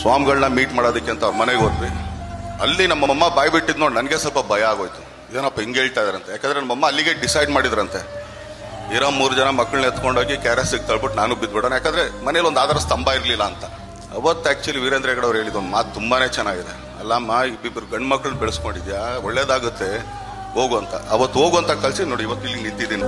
ಸ್ವಾಮಿಗಳನ್ನ meet ಮಾಡೋದಕ್ಕೆ ಅಂತ ಅವ್ರ ಮನೆಗೆ ಹೋದ್ವಿ. ಅಲ್ಲಿ ನಮ್ಮಮ್ಮ ಬಾಯಿ ಬಿಟ್ಟಿದ್ ನೋಡಿ ನನಗೆ ಸ್ವಲ್ಪ ಭಯ ಆಗೋಯ್ತು. ಏನಪ್ಪ ಹಿಂಗೆ ಹೇಳ್ತಾ ಇದಾರಂತೆ ಯಾಕಂದ್ರೆ ನಮ್ಮಮ್ಮ ಅಲ್ಲಿಗೆ ಡಿಸೈಡ್ ಮಾಡಿದ್ರಂತೆ. ಇರೋ ಮೂರು ಜನ ಮಕ್ಕಳನ್ನ ಎತ್ಕೊಂಡೋಗಿ ಕೆ ಆರ್ ಎಸ್ ತಳ್ಬಿಟ್ಟು ನಾನು ಬಿದ್ಬಿಡೋಣ. ಯಾಕಂದ್ರೆ ಮನೇಲಿ ಒಂದು ಆಧಾರ ಸ್ತಂಭ ಇರಲಿಲ್ಲ ಅಂತ. ಅವತ್ತು ಆಕ್ಚುಲಿ ವೀರೇಂದ್ರ ಹೆಗಡೆ ಅವ್ರು ಹೇಳಿದ ಒಂದು ಮಾತು ತುಂಬಾ ಚೆನ್ನಾಗಿದೆ. ಅಲ್ಲಮ್ಮ, ಇಬ್ಬಿಬ್ರು ಗಂಡು ಮಕ್ಕಳನ್ನ ಬೆಳೆಸ್ಕೊಂಡಿದ್ಯಾ? ಒಳ್ಳೇದಾಗುತ್ತೆ. ಹೋಗು ಅಂತ. ಅವತ್ತು ಹೋಗು ಅಂತ ಕಳ್ಸಿ ನೋಡಿ, ಇವತ್ತು ಇಲ್ಲಿ ನಿಂತಿದ್ದೀನಿ.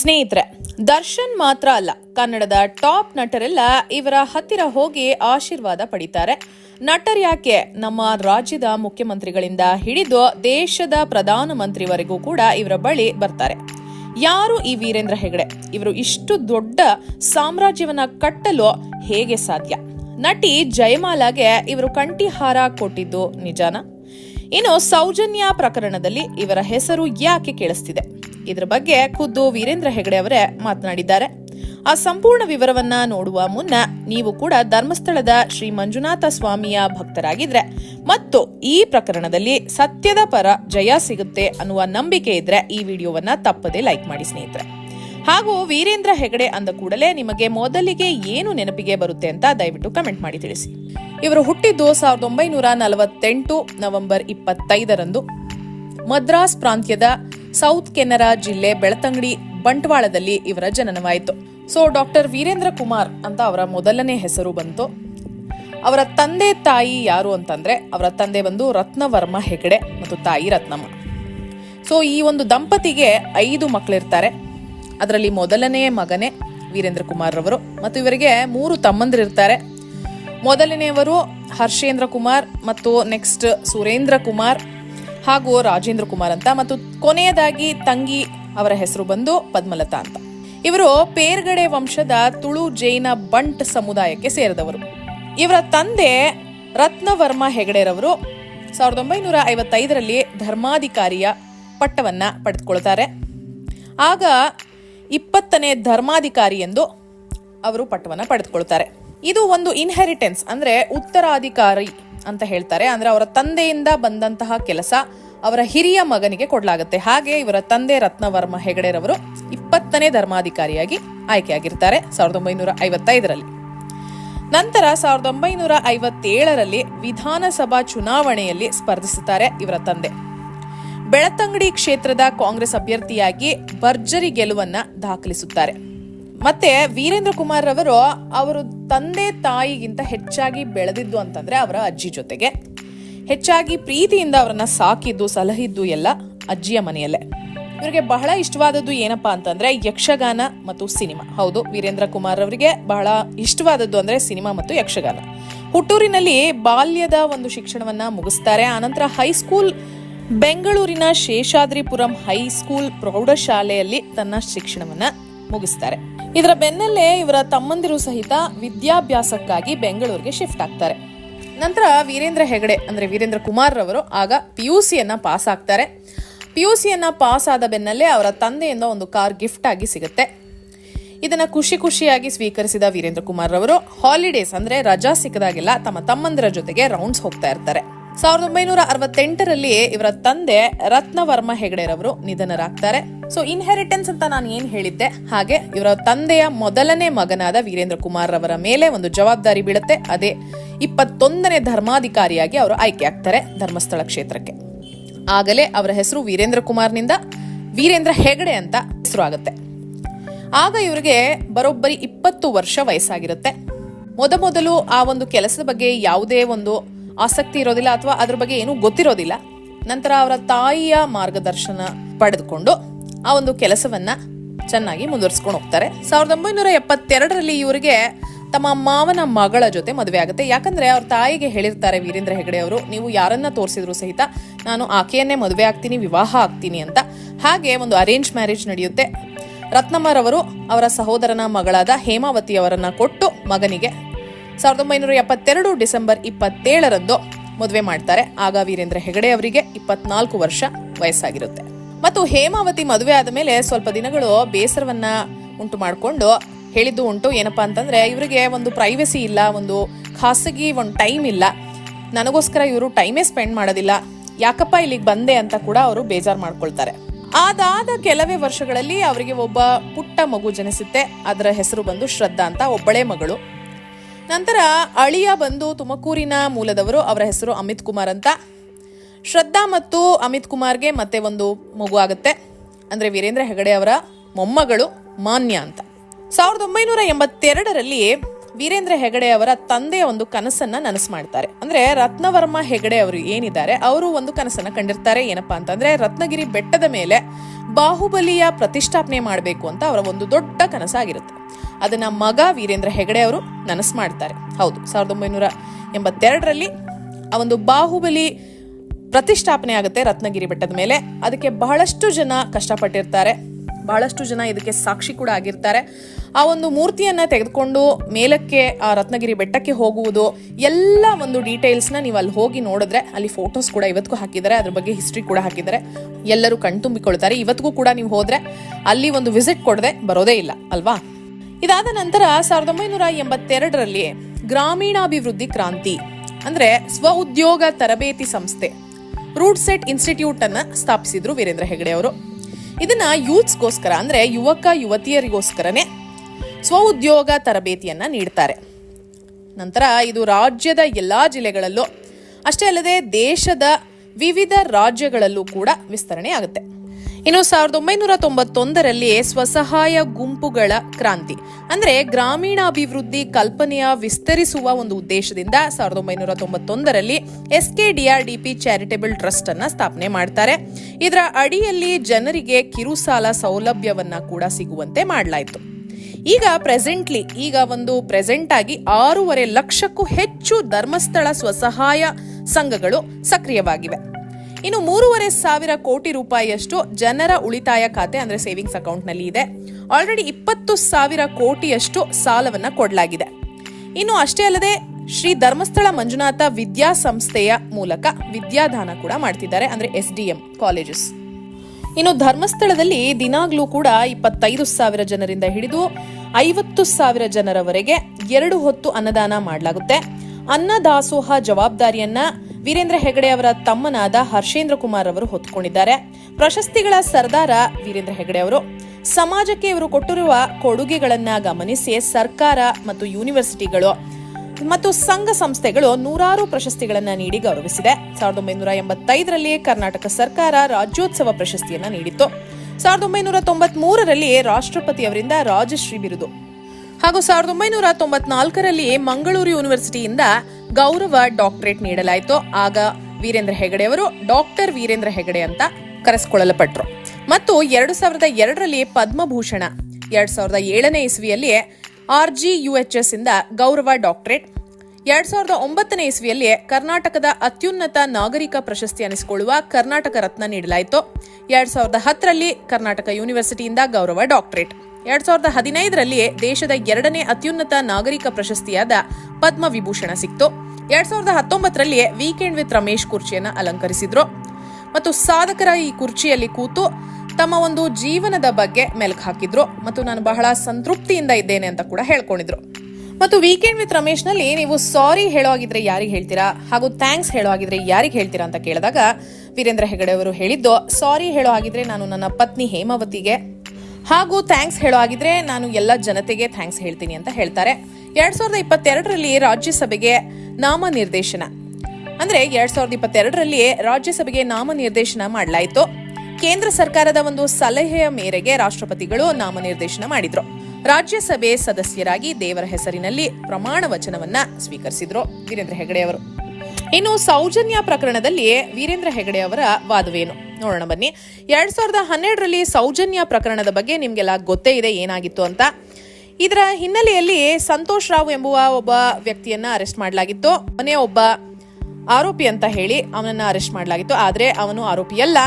ಸ್ನೇಹಿತರೆ, ದರ್ಶನ್ ಮಾತ್ರ ಅಲ್ಲ, ಕನ್ನಡದ ಟಾಪ್ ನಟರೆಲ್ಲ ಇವರ ಹತ್ತಿರ ಹೋಗಿ ಆಶೀರ್ವಾದ ಪಡಿತಾರೆ. ನಟರ್ಯಾಕೆ ನಮ್ಮ ರಾಜ್ಯದ ಮುಖ್ಯಮಂತ್ರಿಗಳಿಂದ ಹಿಡಿದು ದೇಶದ ಪ್ರಧಾನಮಂತ್ರಿವರೆಗೂ ಕೂಡ ಇವರ ಬಳಿ ಬರ್ತಾರೆ. ಯಾರು ಈ ವೀರೇಂದ್ರ ಹೆಗಡೆ? ಇವರು ಇಷ್ಟು ದೊಡ್ಡ ಸಾಮ್ರಾಜ್ಯವನ್ನ ಕಟ್ಟಲು ಹೇಗೆ ಸಾಧ್ಯ? ನಟಿ ಜಯಮಾಲಾಗೆ ಇವರು ಕಂಠಿಹಾರ ಕೊಟ್ಟಿದ್ದು ನಿಜಾನ? ಇನ್ನು ಸೌಜನ್ಯ ಪ್ರಕರಣದಲ್ಲಿ ಇವರ ಹೆಸರು ಯಾಕೆ ಕೇಳಿಸ್ತಿದೆ? ಇದರ ಬಗ್ಗೆ ಖುದ್ದು ವೀರೇಂದ್ರ ಹೆಗಡೆ ಅವರೇ ಮಾತನಾಡಿದ್ದಾರೆ. ಆ ಸಂಪೂರ್ಣ ವಿವರವನ್ನ ನೋಡುವ ಮುನ್ನ ನೀವು ಕೂಡ ಧರ್ಮಸ್ಥಳದ ಶ್ರೀ ಮಂಜುನಾಥ ಸ್ವಾಮಿಯ ಭಕ್ತರಾಗಿದ್ರೆ ಮತ್ತು ಈ ಪ್ರಕರಣದಲ್ಲಿ ಸತ್ಯದ ಪರ ಜಯ ಸಿಗುತ್ತೆ ಅನ್ನುವ ನಂಬಿಕೆ ಇದ್ರೆ ಈ ವಿಡಿಯೋವನ್ನ ತಪ್ಪದೆ ಲೈಕ್ ಮಾಡಿ ಸ್ನೇಹಿತರೆ. ಹಾಗೂ ವೀರೇಂದ್ರ ಹೆಗಡೆ ಅಂದ ಕೂಡಲೇ ನಿಮಗೆ ಮೊದಲಿಗೆ ಏನು ನೆನಪಿಗೆ ಬರುತ್ತೆ ಅಂತ ದಯವಿಟ್ಟು ಕಮೆಂಟ್ ಮಾಡಿ ತಿಳಿಸಿ. ಇವರು ಹುಟ್ಟಿದ್ದು ಸಾವಿರದ ಒಂಬೈನೂರ ನಲವತ್ತೆಂಟು ನವೆಂಬರ್ ಇಪ್ಪತ್ತೈದರಂದು. ಮದ್ರಾಸ್ ಪ್ರಾಂತ್ಯದ ಸೌತ್ ಕೆನರಾ ಜಿಲ್ಲೆ ಬೆಳತಂಗಡಿ ಬಂಟ್ವಾಳದಲ್ಲಿ ಇವರ ಜನನವಾಯಿತು. ಸೊ, ಡಾಕ್ಟರ್ ವೀರೇಂದ್ರ ಕುಮಾರ್ ಅಂತ ಅವರ ಮೊದಲನೇ ಹೆಸರು ಬಂತು. ಅವರ ತಂದೆ ತಾಯಿ ಯಾರು ಅಂತಂದ್ರೆ ಅವರ ತಂದೆ ಬಂದು ರತ್ನವರ್ಮ ಹೆಗಡೆ ಮತ್ತು ತಾಯಿ ರತ್ನಮ್ಮ. ಸೊ, ಈ ಒಂದು ದಂಪತಿಗೆ ಐದು ಮಕ್ಕಳಿರ್ತಾರೆ ಅದರಲ್ಲಿ ಮೊದಲನೇ ಮಗನೇ ವೀರೇಂದ್ರ ಕುಮಾರ್ ರವರು ಮತ್ತು ಇವರಿಗೆ ಮೂರು ತಮ್ಮಂದಿರಿರ್ತಾರೆ. ಮೊದಲನೆಯವರು ಹರ್ಷೇಂದ್ರ ಕುಮಾರ್ ಮತ್ತು ನೆಕ್ಸ್ಟ್ ಸುರೇಂದ್ರ ಕುಮಾರ್ ಹಾಗೂ ರಾಜೇಂದ್ರ ಕುಮಾರ್ ಅಂತ. ಮತ್ತು ಕೊನೆಯದಾಗಿ ತಂಗಿ ಅವರ ಹೆಸರು ಬಂದು ಪದ್ಮಲತಾ ಅಂತ. ಇವರು ಪೇರ್ಗಡೆ ವಂಶದ ತುಳು ಜೈನ ಬಂಟ್ ಸಮುದಾಯಕ್ಕೆ ಸೇರಿದವರು. ಇವರ ತಂದೆ ರತ್ನವರ್ಮ ಹೆಗಡೆರವರು ಸಾವಿರದ ಒಂಬೈನೂರ ಐವತ್ತೈದರಲ್ಲಿ ಧರ್ಮಾಧಿಕಾರಿಯ ಪಟ್ಟವನ್ನ ಪಡೆದುಕೊಳ್ತಾರೆ. ಆಗ ಇಪ್ಪತ್ತನೇ ಧರ್ಮಾಧಿಕಾರಿ ಎಂದು ಅವರು ಪಟ್ಟವನ್ನು ಪಡೆದುಕೊಳ್ತಾರೆ. ಇದು ಒಂದು ಇನ್ಹೆರಿಟೆನ್ಸ್ ಅಂದ್ರೆ ಉತ್ತರಾಧಿಕಾರಿ ಅಂತ ಹೇಳ್ತಾರೆ. ಅಂದ್ರೆ ಅವರ ತಂದೆಯಿಂದ ಬಂದಂತಹ ಕೆಲಸ ಅವರ ಹಿರಿಯ ಮಗನಿಗೆ ಕೊಡಲಾಗುತ್ತೆ. ಹಾಗೆ ಇವರ ತಂದೆ ರತ್ನವರ್ಮ ಹೆಗಡೆರವರು ಇಪ್ಪತ್ತನೇ ಧರ್ಮಾಧಿಕಾರಿಯಾಗಿ ಆಯ್ಕೆಯಾಗಿರ್ತಾರೆ ಸಾವಿರದ ಒಂಬೈನೂರ ಐವತ್ತೈದರಲ್ಲಿ. ನಂತರ ಸಾವಿರದ ಒಂಬೈನೂರ ಐವತ್ತೇಳರಲ್ಲಿ ವಿಧಾನಸಭಾ ಚುನಾವಣೆಯಲ್ಲಿ ಸ್ಪರ್ಧಿಸುತ್ತಾರೆ ಇವರ ತಂದೆ. ಬೆಳತಂಗಡಿ ಕ್ಷೇತ್ರದ ಕಾಂಗ್ರೆಸ್ ಅಭ್ಯರ್ಥಿಯಾಗಿ ಭರ್ಜರಿ ಗೆಲುವನ್ನ ದಾಖಲಿಸುತ್ತಾರೆ. ಮತ್ತೆ ವೀರೇಂದ್ರ ಕುಮಾರ್ ರವರು ಅವರು ತಂದೆ ತಾಯಿಗಿಂತ ಹೆಚ್ಚಾಗಿ ಬೆಳೆದಿದ್ದು ಅಂತಂದ್ರೆ ಅವರ ಅಜ್ಜಿ ಜೊತೆಗೆ. ಹೆಚ್ಚಾಗಿ ಪ್ರೀತಿಯಿಂದ ಅವರನ್ನ ಸಾಕಿದ್ದು, ಸಲಹಿದ್ದು ಎಲ್ಲ ಅಜ್ಜಿಯ ಮನೆಯಲ್ಲೇ. ಇವರಿಗೆ ಬಹಳ ಇಷ್ಟವಾದದ್ದು ಏನಪ್ಪಾ ಅಂತಂದ್ರೆ ಯಕ್ಷಗಾನ ಮತ್ತು ಸಿನಿಮಾ. ಹೌದು, ವೀರೇಂದ್ರ ಕುಮಾರ್ ಅವರಿಗೆ ಬಹಳ ಇಷ್ಟವಾದದ್ದು ಅಂದ್ರೆ ಸಿನಿಮಾ ಮತ್ತು ಯಕ್ಷಗಾನ. ಹುಟ್ಟೂರಿನಲ್ಲಿ ಬಾಲ್ಯದ ಒಂದು ಶಿಕ್ಷಣವನ್ನ ಮುಗಿಸ್ತಾರೆ. ಆನಂತರ ಹೈಸ್ಕೂಲ್ ಬೆಂಗಳೂರಿನ ಶೇಷಾದ್ರಿಪುರಂ ಹೈಸ್ಕೂಲ್ ಪ್ರೌಢಶಾಲೆಯಲ್ಲಿ ತನ್ನ ಶಿಕ್ಷಣವನ್ನ ಮುಗಿಸ್ತಾರೆ. ಇದರ ಬೆನ್ನಲ್ಲೇ ಇವರ ತಮ್ಮಂದಿರು ಸಹಿತ ವಿದ್ಯಾಭ್ಯಾಸಕ್ಕಾಗಿ ಬೆಂಗಳೂರಿಗೆ ಶಿಫ್ಟ್ ಆಗ್ತಾರೆ. ನಂತರ ವೀರೇಂದ್ರ ಹೆಗಡೆ, ಅಂದ್ರೆ ವೀರೇಂದ್ರ ಕುಮಾರ್ ರವರು ಆಗ ಪಿ ಯು ಸಿಯನ್ನ ಪಾಸ್ ಆಗ್ತಾರೆ. ಪಿ ಯು ಸಿಯನ್ನ ಪಾಸ್ ಆದ ಬೆನ್ನಲ್ಲೇ ಅವರ ತಂದೆಯಿಂದ ಒಂದು ಕಾರ್ ಗಿಫ್ಟ್ ಆಗಿ ಸಿಗುತ್ತೆ. ಇದನ್ನ ಖುಷಿ ಖುಷಿಯಾಗಿ ಸ್ವೀಕರಿಸಿದ ವೀರೇಂದ್ರ ಕುಮಾರ್ ರವರು, ಹಾಲಿಡೇಸ್ ಅಂದ್ರೆ ರಜಾ ಸಿಕ್ಕದಾಗೆಲ್ಲ ತಮ್ಮ ತಮ್ಮಂದಿರ ಜೊತೆಗೆ ರೌಂಡ್ಸ್ ಹೋಗ್ತಾ ಇರ್ತಾರೆ. ಸಾವಿರದ ಒಂಬೈನೂರ ಅರವತ್ತೆಂಟರಲ್ಲಿ ಇವರ ತಂದೆ ರತ್ನವರ್ಮ ಹೆಗಡೆರವರು ನಿಧನರಾಗ್ತಾರೆ. ಸೊ ಇನ್ಹೆರಿಟೆನ್ಸ್ ಅಂತ ನಾನು ಏನ್ ಹೇಳಿದ್ದೆ? ಹಾಗೆ ಇವರ ತಂದೆಯ ಮೊದಲನೇ ಮಗನಾದ ವೀರೇಂದ್ರ ಕುಮಾರ್ ರವರ ಮೇಲೆ ಒಂದು ಜವಾಬ್ದಾರಿ ಬೀಳುತ್ತೆ. ಅದೇ ಇಪ್ಪತ್ತೊಂದನೇ ಧರ್ಮಾಧಿಕಾರಿಯಾಗಿ ಅವರು ಆಯ್ಕೆ ಆಗ್ತಾರೆ ಧರ್ಮಸ್ಥಳ ಕ್ಷೇತ್ರಕ್ಕೆ. ಆಗಲೇ ಅವರ ಹೆಸರು ವೀರೇಂದ್ರ ಕುಮಾರ್ನಿಂದ ವೀರೇಂದ್ರ ಹೆಗಡೆ ಅಂತ ಹೆಸರು ಆಗುತ್ತೆ ಆಗ ಇವರಿಗೆ ಬರೋಬ್ಬರಿ ಇಪ್ಪತ್ತು ವರ್ಷ ವಯಸ್ಸಾಗಿರುತ್ತೆ. ಮೊದಮೊದಲು ಆ ಒಂದು ಕೆಲಸದ ಬಗ್ಗೆ ಯಾವುದೇ ಒಂದು ಆಸಕ್ತಿ ಇರೋದಿಲ್ಲ ಅಥವಾ ಅದ್ರ ಬಗ್ಗೆ ಏನೂ ಗೊತ್ತಿರೋದಿಲ್ಲ. ನಂತರ ಅವರ ತಾಯಿಯ ಮಾರ್ಗದರ್ಶನ ಪಡೆದುಕೊಂಡು ಆ ಒಂದು ಕೆಲಸವನ್ನ ಚೆನ್ನಾಗಿ ಮುಂದುವರಿಸ್ಕೊಂಡು ಹೋಗ್ತಾರೆ. ಸಾವಿರದ ಒಂಬೈನೂರ ಎಪ್ಪತ್ತೆರಡರಲ್ಲಿ ಇವರಿಗೆ ತಮ್ಮ ಮಾವನ ಮಗಳ ಜೊತೆ ಮದುವೆ ಆಗುತ್ತೆ. ಯಾಕಂದ್ರೆ ಅವ್ರ ತಾಯಿಗೆ ಹೇಳಿರ್ತಾರೆ ವೀರೇಂದ್ರ ಹೆಗಡೆ ಅವರು, ನೀವು ಯಾರನ್ನ ತೋರಿಸಿದ್ರು ಸಹಿತ ನಾನು ಆಕೆಯನ್ನೇ ಮದುವೆ ಆಗ್ತೀನಿ, ವಿವಾಹ ಆಗ್ತೀನಿ ಅಂತ. ಹಾಗೆ ಒಂದು ಅರೇಂಜ್ ಮ್ಯಾರೇಜ್ ನಡೆಯುತ್ತೆ. ರತ್ನಮ್ಮರವರು ಅವರ ಸಹೋದರನ ಮಗಳಾದ ಹೇಮಾವತಿ ಅವರನ್ನ ಕೊಟ್ಟು ಮಗನಿಗೆ ಸಾವಿರದ ಒಂಬೈನೂರ ಎಪ್ಪತ್ತೆರಡು ಡಿಸೆಂಬರ್ ಇಪ್ಪತ್ತೇಳರಂದು ಮದುವೆ ಮಾಡ್ತಾರೆ. ಆಗ ವೀರೇಂದ್ರ ಹೆಗಡೆ ಅವರಿಗೆ ಇಪ್ಪತ್ನಾಲ್ಕು ವರ್ಷ ವಯಸ್ಸಾಗಿರುತ್ತೆ. ಮತ್ತು ಹೇಮಾವತಿ ಮದುವೆ ಆದ ಮೇಲೆ ಸ್ವಲ್ಪ ದಿನಗಳು ಬೇಸರವನ್ನ ಉಂಟು ಮಾಡಿಕೊಂಡು ಹೇಳಿದ್ದು ಉಂಟು. ಏನಪ್ಪಾ ಅಂತಂದ್ರೆ ಇವರಿಗೆ ಒಂದು ಪ್ರೈವಸಿ ಇಲ್ಲ, ಒಂದು ಖಾಸಗಿ ಒಂದು ಟೈಮ್ ಇಲ್ಲ. ನನಗೋಸ್ಕರ ಇವರು ಟೈಮೇ ಸ್ಪೆಂಡ್ ಮಾಡೋದಿಲ್ಲ. ಯಾಕಪ್ಪ ಇಲ್ಲಿಗೆ ಬಂದೆ ಅಂತ ಕೂಡ ಅವರು ಬೇಜಾರು ಮಾಡ್ಕೊಳ್ತಾರೆ. ಅದಾದ ಕೆಲವೇ ವರ್ಷಗಳಲ್ಲಿ ಅವರಿಗೆ ಒಬ್ಬ ಪುಟ್ಟ ಮಗು ಜನಿಸುತ್ತೆ. ಅದರ ಹೆಸರು ಬಂದು ಶ್ರದ್ಧಾ ಅಂತ ಒಬ್ಬಳೇ ಮಗಳು. ನಂತರ ಅಳಿಯ ಬಂದು ತುಮಕೂರಿನ ಮೂಲದವರು ಅವರ ಹೆಸರು ಅಮಿತ್ ಕುಮಾರ್ ಅಂತ. ಶ್ರದ್ಧಾ ಮತ್ತು ಅಮಿತ್ ಕುಮಾರ್ಗೆ ಮತ್ತೆ ಒಂದು ಮಗು ಆಗುತ್ತೆ. ಅಂದರೆ ವೀರೇಂದ್ರ ಹೆಗಡೆ ಅವರ ಮೊಮ್ಮಗಳು ಮಾನ್ಯ ಅಂತ. ಸಾವಿರದ ಒಂಬೈನೂರ ಎಂಬತ್ತೆರಡರಲ್ಲಿ ವೀರೇಂದ್ರ ಹೆಗಡೆ ಅವರ ತಂದೆಯ ಒಂದು ಕನಸನ್ನ ನನಸು ಮಾಡ್ತಾರೆ ಅಂದ್ರೆ ರತ್ನವರ್ಮ ಹೆಗಡೆ ಅವರು ಏನಿದ್ದಾರೆ, ಅವರು ಒಂದು ಕನಸನ್ನ ಕಂಡಿರ್ತಾರೆ. ಏನಪ್ಪಾ ಅಂತಂದ್ರೆ ರತ್ನಗಿರಿ ಬೆಟ್ಟದ ಮೇಲೆ ಬಾಹುಬಲಿಯ ಪ್ರತಿಷ್ಠಾಪನೆ ಮಾಡಬೇಕು ಅಂತ ಅವರ ಒಂದು ದೊಡ್ಡ ಕನಸಾಗಿರುತ್ತೆ. ಅದನ್ನ ಮಗ ವೀರೇಂದ್ರ ಹೆಗಡೆ ಅವರು ನನಸು ಮಾಡ್ತಾರೆ ಹೌದು, ಸಾವಿರದ ಒಂಬೈನೂರ ಎಂಬತ್ತೆರಡರಲ್ಲಿ ಆ ಒಂದು ಬಾಹುಬಲಿ ಪ್ರತಿಷ್ಠಾಪನೆ ಆಗುತ್ತೆ ರತ್ನಗಿರಿ ಬೆಟ್ಟದ ಮೇಲೆ. ಅದಕ್ಕೆ ಬಹಳಷ್ಟು ಜನ ಕಷ್ಟಪಟ್ಟಿರ್ತಾರೆ. ಬಹಳಷ್ಟು ಜನ ಇದಕ್ಕೆ ಸಾಕ್ಷಿ ಕೂಡ ಆಗಿರ್ತಾರೆ. ಆ ಒಂದು ಮೂರ್ತಿಯನ್ನ ತೆಗೆದುಕೊಂಡು ಮೇಲಕ್ಕೆ, ಆ ರತ್ನಗಿರಿ ಬೆಟ್ಟಕ್ಕೆ ಹೋಗುವುದು, ಎಲ್ಲ ಒಂದು ಡೀಟೇಲ್ಸ್ನ ನೀವು ಅಲ್ಲಿ ಹೋಗಿ ನೋಡಿದ್ರೆ, ಅಲ್ಲಿ ಫೋಟೋಸ್ ಕೂಡ ಇವತ್ತಿಗೂ ಹಾಕಿದ್ದಾರೆ, ಅದ್ರ ಬಗ್ಗೆ ಹಿಸ್ಟ್ರಿ ಕೂಡ ಹಾಕಿದ್ದಾರೆ. ಎಲ್ಲರೂ ಕಣ್ತುಂಬಿಕೊಳ್ತಾರೆ ಇವತ್ತಿಗೂ ಕೂಡ ನೀವು ಹೋದ್ರೆ ಅಲ್ಲಿ ಒಂದು ವಿಸಿಟ್ ಕೊಡದೆ ಬರೋದೇ ಇಲ್ಲ, ಅಲ್ವಾ? ಇದಾದ ನಂತರ ಸಾವಿರದ ಒಂಬೈನೂರ ಎಂಬತ್ತೆರಡರಲ್ಲಿ ಗ್ರಾಮೀಣಾಭಿವೃದ್ಧಿ ಕ್ರಾಂತಿ, ಅಂದ್ರೆ ಸ್ವ ಉದ್ಯೋಗ ತರಬೇತಿ ಸಂಸ್ಥೆ ರೂಟ್ ಸೆಟ್ ಇನ್ಸ್ಟಿಟ್ಯೂಟ್ ಅನ್ನ ಸ್ಥಾಪಿಸಿದ್ರು ವೀರೇಂದ್ರ ಹೆಗಡೆ ಅವರು. ಇದನ್ನ ಯೂತ್ಸ್ಗೋಸ್ಕರ ಅಂದ್ರೆ ಯುವಕ ಯುವತಿಯರಿಗೋಸ್ಕರನೇ ಸ್ವ ಉದ್ಯೋಗ ತರಬೇತಿಯನ್ನ ನೀಡ್ತಾರೆ. ನಂತರ ಇದು ರಾಜ್ಯದ ಎಲ್ಲಾ ಜಿಲ್ಲೆಗಳಲ್ಲೂ, ಅಷ್ಟೇ ಅಲ್ಲದೆ ದೇಶದ ವಿವಿಧ ರಾಜ್ಯಗಳಲ್ಲೂ ಕೂಡ ವಿಸ್ತರಣೆ ಆಗುತ್ತೆ. ಇನ್ನು ಸಾವಿರದ ಒಂಬೈನೂರ ತೊಂಬತ್ತೊಂದರಲ್ಲಿ ಸ್ವಸಹಾಯ ಗುಂಪುಗಳ ಕ್ರಾಂತಿ. ಅಂದ್ರೆ ಗ್ರಾಮೀಣಾಭಿವೃದ್ಧಿ ಕಲ್ಪನೆಯ ವಿಸ್ತರಿಸುವ ಒಂದು ಉದ್ದೇಶದಿಂದ ಸಾವಿರದ ಒಂಬೈನೂರ ತೊಂಬತ್ತೊಂದರಲ್ಲಿ S K DRDP charitable trust ಅನ್ನ ಸ್ಥಾಪನೆ ಮಾಡ್ತಾರೆ. ಇದರ ಅಡಿಯಲ್ಲಿ ಜನರಿಗೆ ಕಿರುಸಾಲ ಸೌಲಭ್ಯವನ್ನ ಕೂಡ ಸಿಗುವಂತೆ ಮಾಡಲಾಯಿತು. ಈಗ ಪ್ರೆಸೆಂಟ್ಲಿ ಈಗ ಒಂದು ಪ್ರೆಸೆಂಟ್ ಆಗಿ ಆರೂವರೆ ಲಕ್ಷಕ್ಕೂ ಹೆಚ್ಚು ಧರ್ಮಸ್ಥಳ ಸ್ವಸಹಾಯ ಸಂಘಗಳು ಸಕ್ರಿಯವಾಗಿವೆ. ಇನ್ನು ಮೂರುವರೆ ಸಾವಿರ ಕೋಟಿ ರೂಪಾಯಿಯಷ್ಟು ಜನರ ಉಳಿತಾಯ ಖಾತೆ, ಅಂದ್ರೆ ಸೇವಿಂಗ್ಸ್ ಅಕೌಂಟ್ನಲ್ಲಿ ಇದೆ. ಆಲ್ರೆಡಿ ಇಪ್ಪತ್ತು ಸಾವಿರ ಕೋಟಿಯಷ್ಟು ಸಾಲವನ್ನ ಕೊಡಲಾಗಿದೆ. ಇನ್ನು ಅಷ್ಟೇ ಅಲ್ಲದೆ, ಶ್ರೀ ಧರ್ಮಸ್ಥಳ ಮಂಜುನಾಥ ವಿದ್ಯಾಸಂಸ್ಥೆಯ ಮೂಲಕ ವಿದ್ಯಾದಾನ ಕೂಡ ಮಾಡ್ತಿದ್ದಾರೆ, ಅಂದ್ರೆ ಎಸ್ ಡಿ ಎಂ ಕಾಲೇಜಸ್. ಇನ್ನು ಧರ್ಮಸ್ಥಳದಲ್ಲಿ ದಿನಾಗ್ಲೂ ಕೂಡ ಇಪ್ಪತ್ತೈದು ಸಾವಿರ ಜನರಿಂದ ಹಿಡಿದು ಐವತ್ತು ಸಾವಿರ ಜನರವರೆಗೆ ಎರಡು ಹೊತ್ತು ಅನ್ನದಾನ ಮಾಡಲಾಗುತ್ತೆ. ಅನ್ನದಾಸೋಹ ಜವಾಬ್ದಾರಿಯನ್ನ ವೀರೇಂದ್ರ ಹೆಗಡೆ ಅವರ ತಮ್ಮನಾದ ಹರ್ಷೇಂದ್ರ ಕುಮಾರ್ ಅವರು ಹೊತ್ಕೊಂಡಿದ್ದಾರೆ ಪ್ರಶಸ್ತಿಗಳ ಸರ್ದಾರ ವೀರೇಂದ್ರ ಹೆಗಡೆ ಅವರು. ಸಮಾಜಕ್ಕೆ ಇವರು ಕೊಟ್ಟಿರುವ ಕೊಡುಗೆಗಳನ್ನ ಗಮನಿಸಿ ಸರ್ಕಾರ ಮತ್ತು ಯೂನಿವರ್ಸಿಟಿಗಳು ಮತ್ತು ಸಂಘ ಸಂಸ್ಥೆಗಳು ನೂರಾರು ಪ್ರಶಸ್ತಿಗಳನ್ನು ನೀಡಿ ಗೌರವಿಸಿದೆ. ಸಾವಿರದ ಒಂಬೈನೂರ ಎಂಬತ್ತೈದರಲ್ಲಿ ಕರ್ನಾಟಕ ಸರ್ಕಾರ ರಾಜ್ಯೋತ್ಸವ ಪ್ರಶಸ್ತಿಯನ್ನು ನೀಡಿತ್ತು. ಸಾವಿರದ ಒಂಬೈನೂರ ತೊಂಬತ್ ಮೂರರಲ್ಲಿ ರಾಷ್ಟ್ರಪತಿಯವರಿಂದ ರಾಜಶ್ರೀ ಬಿರುದು. ಹಾಗೂ ಸಾವಿರದ ಒಂಬೈನೂರ ತೊಂಬತ್ನಾಲ್ಕರಲ್ಲಿ ಮಂಗಳೂರು ಯೂನಿವರ್ಸಿಟಿಯಿಂದ ಗೌರವ ಡಾಕ್ಟರೇಟ್ ನೀಡಲಾಯಿತು. ಆಗ ವೀರೇಂದ್ರ ಹೆಗಡೆ ಅವರು ಡಾಕ್ಟರ್ ವೀರೇಂದ್ರ ಹೆಗಡೆ ಅಂತ ಕರೆಸಿಕೊಳ್ಳಲ್ಪಟ್ಟರು ಮತ್ತು ಎರಡು ಸಾವಿರದ ಎರಡರಲ್ಲಿ ಪದ್ಮಭೂಷಣ, ಎರಡ್ ಸಾವಿರದ ಏಳನೇ ಇಸ್ವಿಯಲ್ಲಿ R G U H S ಇಂದ ಗೌರವ ಡಾಕ್ಟರೇಟ್, ಎರಡ್ ಸಾವಿರದ ಒಂಬತ್ತನೇ ಇಸ್ವಿಯಲ್ಲಿ ಕರ್ನಾಟಕದ ಅತ್ಯುನ್ನತ ನಾಗರಿಕ ಪ್ರಶಸ್ತಿ ಅನಿಸಿಕೊಳ್ಳುವ ಕರ್ನಾಟಕ ರತ್ನ ನೀಡಲಾಯಿತು. ಎರಡ್ ಸಾವಿರದ ಹತ್ತರಲ್ಲಿ ಕರ್ನಾಟಕ ಯೂನಿವರ್ಸಿಟಿಯಿಂದ ಗೌರವ ಡಾಕ್ಟರೇಟ್. ಎರಡ್ ಸಾವಿರದ ಹದಿನೈದರಲ್ಲಿ ದೇಶದ ಎರಡನೇ ಅತ್ಯುನ್ನತ ನಾಗರಿಕ ಪ್ರಶಸ್ತಿಯಾದ ಪದ್ಮ ವಿಭೂಷಣ ಸಿಕ್ತು. ಎರಡ್ ಸಾವಿರದ ಹತ್ತೊಂಬತ್ತರಲ್ಲಿಯೇ ವೀಕೆಂಡ್ ವಿತ್ ರಮೇಶ್ ಕುರ್ಚಿಯನ್ನ ಅಲಂಕರಿಸಿದ್ರು. ಮತ್ತು ಸಾಧಕರ ಈ ಕುರ್ಚಿಯಲ್ಲಿ ಕೂತು ತಮ್ಮ ಒಂದು ಜೀವನದ ಬಗ್ಗೆ ಮೆಲುಕು ಹಾಕಿದ್ರು. ಮತ್ತು ನಾನು ಬಹಳ ಸಂತೃಪ್ತಿಯಿಂದ ಇದ್ದೇನೆ ಅಂತ ಕೂಡ ಹೇಳ್ಕೊಂಡಿದ್ರು. ಮತ್ತು ವೀಕೆಂಡ್ ವಿತ್ ರಮೇಶ್ನಲ್ಲಿ ನೀವು ಸಾರಿ ಹೇಳೋ ಹಾಗಿದ್ರೆ ಯಾರಿಗೆ ಹೇಳ್ತೀರಾ? ಹಾಗೂ ಥ್ಯಾಂಕ್ಸ್ ಹೇಳೋ ಹಾಗಿದ್ರೆ ಯಾರಿಗೆ ಹೇಳ್ತೀರಾ ಅಂತ ಕೇಳಿದಾಗ ವೀರೇಂದ್ರ ಹೆಗಡೆ ಅವರು ಹೇಳಿದ್ದು, ಸಾರಿ ಹೇಳೋ ಆಗಿದ್ರೆ ನಾನು ನನ್ನ ಪತ್ನಿ ಹೇಮಾವತಿಗೆ ಹಾಗೂ ಥ್ಯಾಂಕ್ಸ್ ಹೇಳೋ ಹಾಗಿದ್ರೆ ನಾನು ಎಲ್ಲ ಜನತೆಗೆ ಥ್ಯಾಂಕ್ಸ್ ಹೇಳ್ತೀನಿ ಅಂತ ಹೇಳ್ತಾರೆ. ಎರಡ್ ಸಾವಿರದ ಇಪ್ಪತ್ತೆರಡರಲ್ಲಿ ರಾಜ್ಯಸಭೆಗೆ ನಾಮನಿರ್ದೇಶನ. ಅಂದ್ರೆ ಎರಡ್ ಸಾವಿರದ ಇಪ್ಪತ್ತೆರಡರಲ್ಲಿ ರಾಜ್ಯಸಭೆಗೆ ನಾಮನಿರ್ದೇಶನ ಮಾಡಲಾಯಿತು. ಕೇಂದ್ರ ಸರ್ಕಾರದ ಒಂದು ಸಲಹೆಯ ಮೇರೆಗೆ ರಾಷ್ಟ್ರಪತಿಗಳು ನಾಮನಿರ್ದೇಶನ ಮಾಡಿದ್ರು. ರಾಜ್ಯಸಭೆ ಸದಸ್ಯರಾಗಿ ದೇವರ ಹೆಸರಿನಲ್ಲಿ ಪ್ರಮಾಣ ವಚನವನ್ನ ಸ್ವೀಕರಿಸಿದ್ರು. ವೀರೇಂದ್ರ ಹೆಗಡೆ ಅವರು. ಇನ್ನು ಸೌಜನ್ಯ ಪ್ರಕರಣದಲ್ಲಿ ವೀರೇಂದ್ರ ಹೆಗಡೆ ಅವರ ವಾದವೇನು? ನೋಡೋಣ ಬನ್ನಿ. ಎರಡ್ ಸಾವಿರದ ಹನ್ನೆರಡರಲ್ಲಿ ಸೌಜನ್ಯ ಪ್ರಕರಣದ ಬಗ್ಗೆ ನಿಮ್ಗೆಲ್ಲ ಗೊತ್ತೇ ಇದೆ, ಏನಾಗಿತ್ತು ಅಂತ. ಇದರ ಹಿನ್ನೆಲೆಯಲ್ಲಿ ಸಂತೋಷ್ ರಾವ್ ಎಂಬುವ ಒಬ್ಬ ವ್ಯಕ್ತಿಯನ್ನ ಅರೆಸ್ಟ್ ಮಾಡಲಾಗಿತ್ತು. ಅವನೇ ಒಬ್ಬ ಆರೋಪಿ ಅಂತ ಹೇಳಿ ಅವನನ್ನ ಅರೆಸ್ಟ್ ಮಾಡಲಾಗಿತ್ತು. ಆದ್ರೆ ಅವನು ಆರೋಪಿಯಲ್ಲ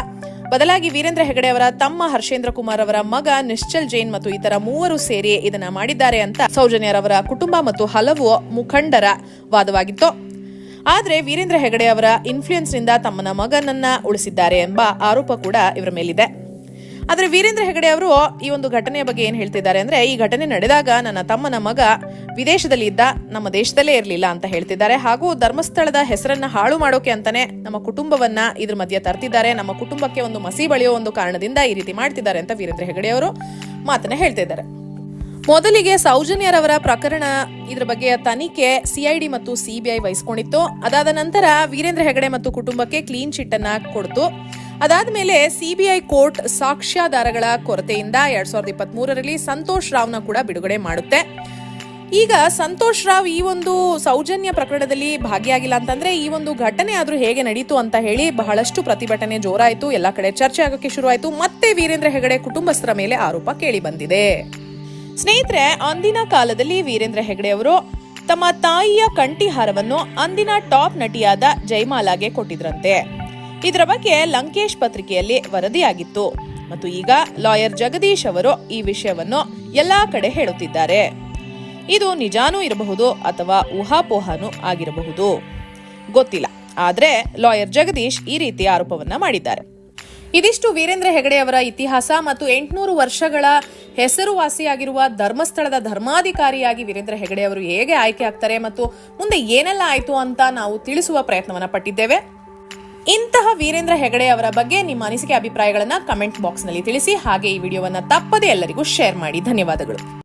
ಬದಲಾಗಿ ವೀರೇಂದ್ರ ಹೆಗಡೆ ಅವರ ತಮ್ಮ ಹರ್ಷೇಂದ್ರ ಕುಮಾರ್ ಅವರ ಮಗ ನಿಶ್ಚಲ್ ಜೈನ್ ಮತ್ತು ಇತರ ಮೂವರು ಸೇರಿ ಇದನ್ನ ಮಾಡಿದ್ದಾರೆ ಅಂತ ಸೌಜನ್ಯರವರ ಕುಟುಂಬ ಮತ್ತು ಹಲವು ಮುಖಂಡರ ವಾದವಾಗಿತ್ತು. ಆದ್ರೆ ವೀರೇಂದ್ರ ಹೆಗಡೆ ಅವರ ಇನ್ಫ್ಲೂಯೆನ್ಸ್ನಿಂದ ತಮ್ಮನ ಮಗನನ್ನ ಉಳಿಸಿದ್ದಾರೆ ಎಂಬ ಆರೋಪ ಕೂಡ ಇವರ ಮೇಲಿದೆ. ಆದರೆ ವೀರೇಂದ್ರ ಹೆಗಡೆ ಅವರು ಈ ಒಂದು ಘಟನೆಯ ಬಗ್ಗೆ ಏನು ಹೇಳ್ತಿದ್ದಾರೆ ಅಂದ್ರೆ, ಈ ಘಟನೆ ನಡೆದಾಗ ನನ್ನ ತಮ್ಮನ ಮಗ ವಿದೇಶದಲ್ಲಿ ಇದ್ದ ನಮ್ಮ ದೇಶದಲ್ಲೇ ಇರಲಿಲ್ಲ ಅಂತ ಹೇಳ್ತಿದ್ದಾರೆ. ಹಾಗೂ ಧರ್ಮಸ್ಥಳದ ಹೆಸರನ್ನ ಹಾಳು ಮಾಡೋಕೆ ಅಂತಾನೆ ನಮ್ಮ ಕುಟುಂಬವನ್ನ ಇದ್ರ ಮಧ್ಯೆ ತರ್ತಿದ್ದಾರೆ. ನಮ್ಮ ಕುಟುಂಬಕ್ಕೆ ಒಂದು ಮಸಿ ಬಳಿಯೋ ಒಂದು ಕಾರಣದಿಂದ ಈ ರೀತಿ ಮಾಡ್ತಿದ್ದಾರೆ ಅಂತ ವೀರೇಂದ್ರ ಹೆಗಡೆ ಅವರು ಮಾತನ್ನ ಹೇಳ್ತಿದ್ದಾರೆ. ಮೊದಲಿಗೆ ಸೌಜನ್ಯರವರ ಪ್ರಕರಣ ಇದರ ಬಗ್ಗೆ ತನಿಖೆ ಸಿಐಡಿ ಮತ್ತು ಸಿಬಿಐ ವಹಿಸಿಕೊಂಡಿತ್ತು. ಅದಾದ ನಂತರ ವೀರೇಂದ್ರ ಹೆಗಡೆ ಮತ್ತು ಕುಟುಂಬಕ್ಕೆ ಕ್ಲೀನ್ ಚಿಟ್ ಅನ್ನ ಕೊಡ್ತು. ಅದಾದ ಮೇಲೆ ಸಿಬಿಐ ಕೋರ್ಟ್ ಸಾಕ್ಷ್ಯಾಧಾರಗಳ ಕೊರತೆಯಿಂದ ಎರಡ್ ಸಾವಿರದ ಇಪ್ಪತ್ತ್ ಮೂರರಲ್ಲಿ ಸಂತೋಷ್ ರಾವ್ನ ಕೂಡ ಬಿಡುಗಡೆ ಮಾಡುತ್ತೆ. ಈಗ ಸಂತೋಷ್ ರಾವ್ ಈ ಒಂದು ಸೌಜನ್ಯ ಪ್ರಕರಣದಲ್ಲಿ ಭಾಗಿಯಾಗಿಲ್ಲ ಅಂತಂದ್ರೆ ಈ ಒಂದು ಘಟನೆ ಆದ್ರೂ ಹೇಗೆ ನಡೀತು ಅಂತ ಹೇಳಿ ಬಹಳಷ್ಟು ಪ್ರತಿಭಟನೆ ಜೋರಾಯಿತು, ಎಲ್ಲ ಕಡೆ ಚರ್ಚೆ ಆಗೋಕ್ಕೆ ಶುರುವಾಯಿತು, ಮತ್ತೆ ವೀರೇಂದ್ರ ಹೆಗಡೆ ಕುಟುಂಬಸ್ಥರ ಮೇಲೆ ಆರೋಪ ಕೇಳಿ ಬಂದಿದೆ. ಸ್ನೇಹಿತರೆ, ಅಂದಿನ ಕಾಲದಲ್ಲಿ ವೀರೇಂದ್ರ ಹೆಗಡೆ ಅವರು ತಮ್ಮ ತಾಯಿಯ ಕಂಠಿಹಾರವನ್ನು ಅಂದಿನ ಟಾಪ್ ನಟಿಯಾದ ಜೈಮಾಲಾಗೆ ಕೊಟ್ಟಿದ್ರಂತೆ. ಇದರ ಬಗ್ಗೆ ಲಂಕೇಶ್ ಪತ್ರಿಕೆಯಲ್ಲಿ ವರದಿಯಾಗಿತ್ತು. ಮತ್ತು ಈಗ ಲಾಯರ್ ಜಗದೀಶ್ ಅವರು ಈ ವಿಷಯವನ್ನು ಎಲ್ಲಾ ಕಡೆ ಹೇಳುತ್ತಿದ್ದಾರೆ. ಇದು ನಿಜಾನೂ ಇರಬಹುದು ಅಥವಾ ಊಹಾಪೋಹಾನೂ ಆಗಿರಬಹುದು? ಗೊತ್ತಿಲ್ಲ. ಆದ್ರೆ ಲಾಯರ್ ಜಗದೀಶ್ ಈ ರೀತಿ ಆರೋಪವನ್ನ ಮಾಡಿದ್ದಾರೆ. ಇದಿಷ್ಟು ವೀರೇಂದ್ರ ಹೆಗಡೆ ಅವರ ಇತಿಹಾಸ ಮತ್ತು ಎಂಟುನೂರು ವರ್ಷಗಳ ಹೆಸರುವಾಸಿಯಾಗಿರುವ ಧರ್ಮಸ್ಥಳದ ಧರ್ಮಾಧಿಕಾರಿಯಾಗಿ ವೀರೇಂದ್ರ ಹೆಗಡೆ ಅವರು ಹೇಗೆ ಆಯ್ಕೆ ಆಗ್ತಾರೆ ಮತ್ತು ಮುಂದೆ ಏನೆಲ್ಲ ಆಯ್ತು ಅಂತ ನಾವು ತಿಳಿಸುವ ಪ್ರಯತ್ನವನ್ನ ಪಟ್ಟಿದ್ದೇವೆ. ಇಂತಹ ವೀರೇಂದ್ರ ಹೆಗಡೆ ಅವರ ಬಗ್ಗೆ ನಿಮ್ಮ ಅನಿಸಿಕೆ, ಅಭಿಪ್ರಾಯಗಳನ್ನು ಕಮೆಂಟ್ ಬಾಕ್ಸ್ನಲ್ಲಿ ತಿಳಿಸಿ, ಹಾಗೆ ಈ ವಿಡಿಯೋವನ್ನ ತಪ್ಪದೇ ಎಲ್ಲರಿಗೂ ಶೇರ್ ಮಾಡಿ. ಧನ್ಯವಾದಗಳು.